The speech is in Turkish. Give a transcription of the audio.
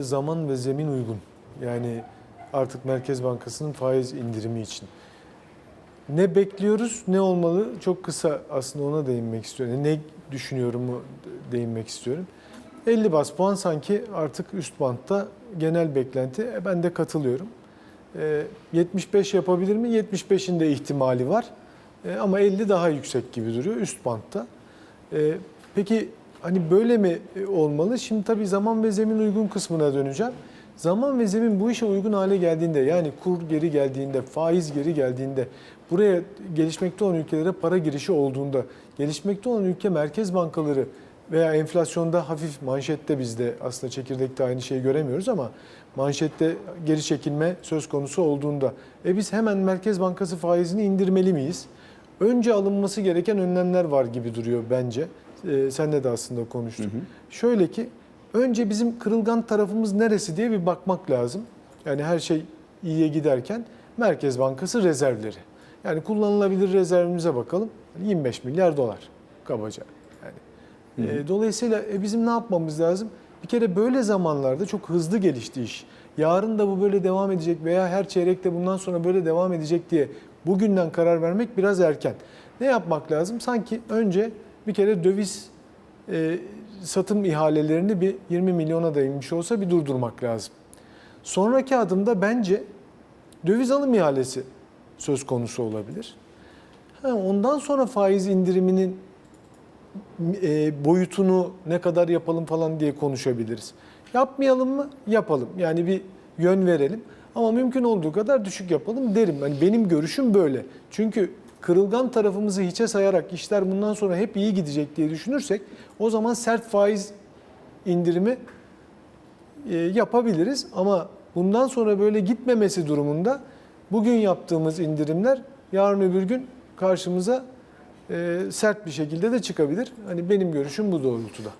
Zaman ve zemin uygun. Yani artık Merkez Bankası'nın faiz indirimi için. Ne bekliyoruz, ne olmalı? Çok kısa aslında ona değinmek istiyorum. Ne düşünüyorumu değinmek istiyorum. 50 bas puan sanki artık üst bantta genel beklenti. E, Ben de katılıyorum. E, 75 yapabilir mi? 75'in de ihtimali var. E, Ama 50 daha yüksek gibi duruyor üst bantta. E, Peki hani böyle mi e, olmalı? Şimdi tabii zaman ve zemin uygun kısmına döneceğim. Zaman ve zemin bu işe uygun hale geldiğinde yani kur geri geldiğinde, faiz geri geldiğinde, buraya gelişmekte olan ülkelere para girişi olduğunda, gelişmekte olan ülke merkez bankaları veya enflasyonda hafif manşette bizde aslında çekirdekte aynı şeyi göremiyoruz ama manşette geri çekilme söz konusu olduğunda e biz hemen Merkez Bankası faizini indirmeli miyiz? Önce alınması gereken önlemler var gibi duruyor bence. Ee, senle de aslında konuştuk. Şöyle ki önce bizim kırılgan tarafımız neresi diye bir bakmak lazım. Yani her şey iyiye giderken Merkez Bankası rezervleri. Yani kullanılabilir rezervimize bakalım. 25 milyar dolar kabaca. Yani e, dolayısıyla e, bizim ne yapmamız lazım? Bir kere böyle zamanlarda çok hızlı gelişti iş. Yarın da bu böyle devam edecek veya her çeyrekte bundan sonra böyle devam edecek diye bugünden karar vermek biraz erken. Ne yapmak lazım? Sanki önce bir kere döviz e, satım ihalelerini bir 20 milyona da inmiş olsa bir durdurmak lazım. Sonraki adımda bence döviz alım ihalesi söz konusu olabilir. Ha, ondan sonra faiz indiriminin e, boyutunu ne kadar yapalım falan diye konuşabiliriz. Yapmayalım mı? Yapalım. Yani bir yön verelim. Ama mümkün olduğu kadar düşük yapalım derim. Yani benim görüşüm böyle. Çünkü kırılgan tarafımızı hiçe sayarak işler bundan sonra hep iyi gidecek diye düşünürsek o zaman sert faiz indirimi e, yapabiliriz. Ama bundan sonra böyle gitmemesi durumunda bugün yaptığımız indirimler yarın öbür gün karşımıza sert bir şekilde de çıkabilir. Hani benim görüşüm bu doğrultuda.